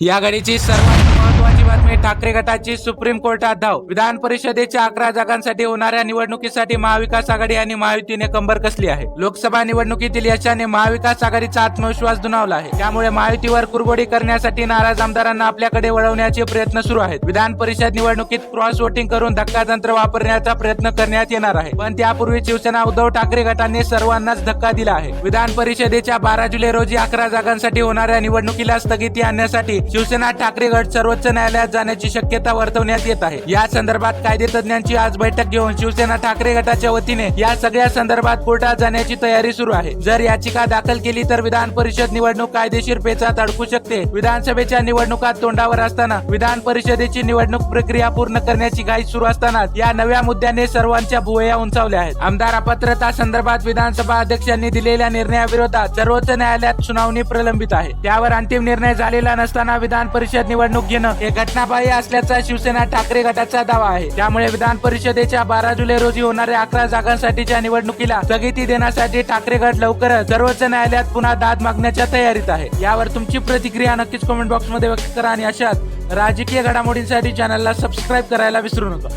या गाडीची सर्वात महत्वाची बातमी. ठाकरे गटाची सुप्रीम कोर्टात धाव विधान परिषदेच्या अकरा जागांसाठी होणाऱ्या निवडणुकीसाठी महाविकास आघाडी आणि महायुतीने कंबर कसली आहे? लोकसभा निवडणुकीतील यशाने महाविकास आघाडीचा आत्मविश्वास दुणावला आहे. त्यामुळे महायुतीवर कुरबोडी करण्यासाठी नाराज आमदारांना आपल्याकडे वळवण्याचे प्रयत्न सुरू आहेत. विधान परिषद निवडणुकीत क्रॉस वोटिंग करून धक्का तंत्र वापरण्याचा प्रयत्न करण्यात येणार आहे. पण त्यापूर्वी शिवसेना उद्धव ठाकरे गटाने सर्वांनाच धक्का दिला आहे. विधान परिषदेच्या बारा जुलै रोजी अकरा जागांसाठी होणाऱ्या निवडणुकीला स्थगिती आणण्यासाठी शिवसेना ठाकरे गट सर्वोच्च न्यायालय न्यायालयात जाण्याची शक्यता वर्तवण्यात येत आहे. या संदर्भात कायदे तज्ञांची आज बैठक घेऊन शिवसेना ठाकरे गटाच्या वतीने या सगळ्या संदर्भात कोर्टात जाण्याची तयारी सुरू आहे. जर याचिका दाखल केली तर विधान परिषद निवडणूक कायदेशीर पेचात अडकू शकते. विधानसभेच्या निवडणुकात तोंडावर असताना विधान परिषदेची निवडणूक प्रक्रिया पूर्ण करण्याची घाई सुरू असताना या नव्या मुद्द्याने सर्वांच्या भुवया उंचावल्या आहेत. आमदार अपात्रता संदर्भात विधानसभा अध्यक्षांनी दिलेल्या निर्णयाविरोधात सर्वोच्च न्यायालयात सुनावणी प्रलंबित आहे. त्यावर अंतिम निर्णय झालेला नसताना विधान परिषद निवडणूक घेणं हे घटनाबाह्य असल्याचा शिवसेना ठाकरे गटाचा दावा आहे. त्यामुळे विधान परिषदेच्या बारा जुलै रोजी होणाऱ्या अकरा जागांसाठीच्या निवडणुकीला स्थगिती देण्यासाठी ठाकरे गट लवकरच सर्वोच्च न्यायालयात पुन्हा दाद मागण्याच्या तयारीत आहे. यावर तुमची प्रतिक्रिया नक्कीच कमेंट बॉक्समध्ये व्यक्त करा आणि अशाच राजकीय घडामोडींसाठी चॅनलला सबस्क्राईब करायला विसरू नका.